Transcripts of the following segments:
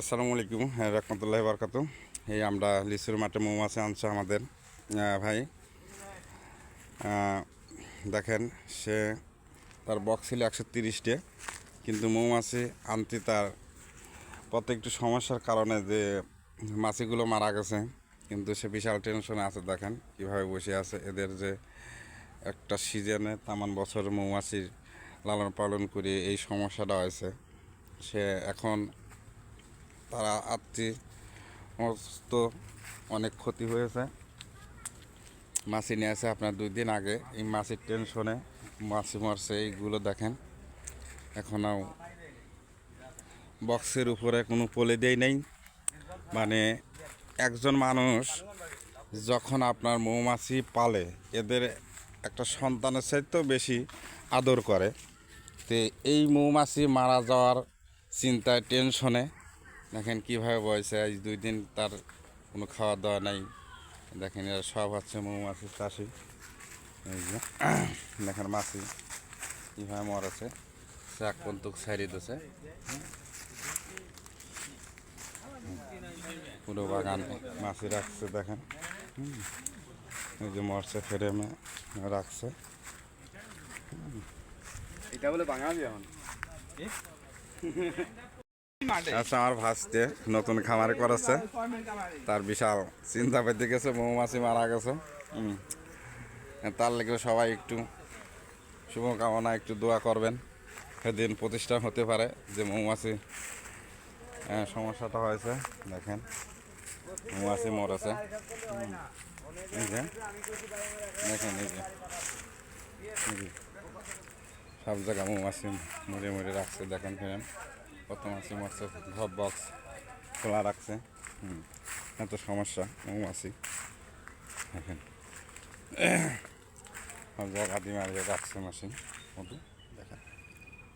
আসসালামু আলাইকুম হ্যাঁ রহমতুল্লাহ বরকাত এই আমরা লিচুর মাঠে মৌমাছি আনছে আমাদের ভাই। দেখেন, সে তার বক্স ছিল একশো তিরিশটে কিন্তু মৌমাছি আনতে তার প্রত্যেকটি সমস্যার কারণে যে মাছিগুলো মারা গেছে, কিন্তু সে বিশাল টেনশনে আছে, দেখেন, কীভাবে বসে আছে। এদের যে একটা সিজনে তামান বছর মৌমাছির লালন পালন করে এই সমস্যাটা হয়েছে। সে এখন তারা আত্মীয় সমস্ত অনেক ক্ষতি হয়েছে। মাছি নিয়ে আসে আপনার দুই দিন আগে। এই মাছির টেনশনে মাছি মরছে, এইগুলো দেখেন। এখনও বক্সের উপরে কোনো পলে দেই নেই। মানে একজন মানুষ যখন আপনার মৌমাছি পালে, এদের একটা সন্তানের চাইতেও বেশি আদর করে। তো এই মৌমাছি মারা যাওয়ার চিন্তায় টেনশনে দেখেন কীভাবে বয়সে আজ দুই দিন তার কোনো খাওয়া দাওয়া নাই। দেখেন এরা সব হচ্ছে মৌমাছির চাষি। এই যে দেখেন মাছি কীভাবে মরেছে শাক পন্তুক ছাড়িয়ে দিয়েছে পুরো বাগান মাছি রাখছে দেখেন। এই যে মরছে ফ্রেমে রাখছে। এটা বলে বাঙালি এখন। আচ্ছা আমার ভাসতে নতুন খামার করেছে তার বিশাল চিন্তা পেতে গেছে মৌমাছি মারা গেছে। তার লেগে সবাই একটু শুভকামনা একটু দোয়া করবেন। সেদিন প্রতিষ্ঠান হতে পারে যে মৌমাছি আহ, সমস্যাটা হয়েছে দেখেন মৌমাছি মরেছে। দেখেন এই যে। সব জায়গায় মৌমাছি মরে মরে রাখছে দেখেন ফেরেন। কত মাছি মরছে ঘর বক্স খোলা রাখছে। হুম এত সমস্যা মৌমাছি দেখেন সব জায়গা দিয়ে মারিয়ে রাখছে মাসি মধু দেখেন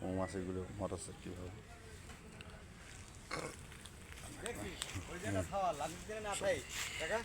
মৌমাছিগুলো মরেছে কীভাবে। ওই না খাওয়া না খাই টাকা